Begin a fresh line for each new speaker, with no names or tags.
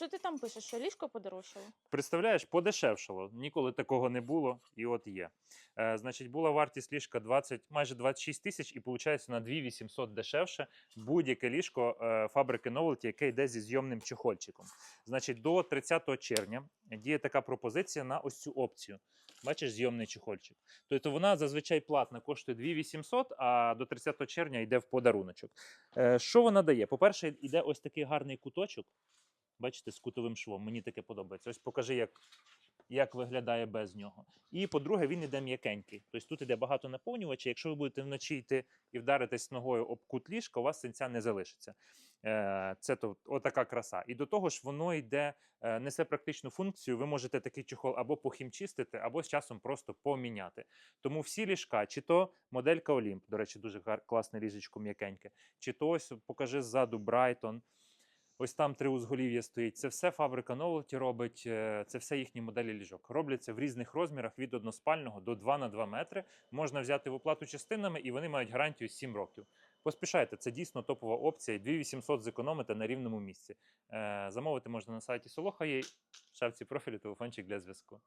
Що ти там пишеш? Що ліжко подорожчало?
Представляєш, подешевшало. Ніколи такого не було, і от є. Е, значить, була вартість ліжка 20, майже 26 тисяч, і виходить на 2800 дешевше будь-яке ліжко е, фабрики Novelty, яке йде зі зйомним чехольчиком. Значить, до 30 червня діє така пропозиція на ось цю опцію. Бачиш, зйомний чехольчик. Тобто вона зазвичай платна, коштує 2800, а до 30 червня йде в подаруночок. Е, що вона дає? По-перше, йде ось такий гарний куточок. Бачите, з кутовим швом. Мені таке подобається. Ось покажи, як, як виглядає без нього. І по-друге, він іде м'якенький. Тобто тут іде багато наповнювача. Якщо ви будете вночі йти і вдаритись ногою об кут ліжка, у вас синця не залишиться. Е, Це то, отака краса. І до того ж, воно йде, е, несе практичну функцію. Ви можете такий чехол або похімчистити, або з часом просто поміняти. Тому всі ліжка, чи то моделька Олімп, до речі, дуже класне ліжечко м'якеньке, чи то ось покажи ззаду Брайтон. Ось там три узголів'я стоїть. Це все фабрика Novelty робить, е, це все їхні моделі ліжок. Робляться в різних розмірах від односпального до 2 на 2 метри. Можна взяти в оплату частинами, і вони мають гарантію 7 років. Поспішайте, це дійсно топова опція. 2800 зекономите на рівному місці. Е, Замовити можна на сайті Soloha.ua, в шапці профілю телефончик для зв'язку.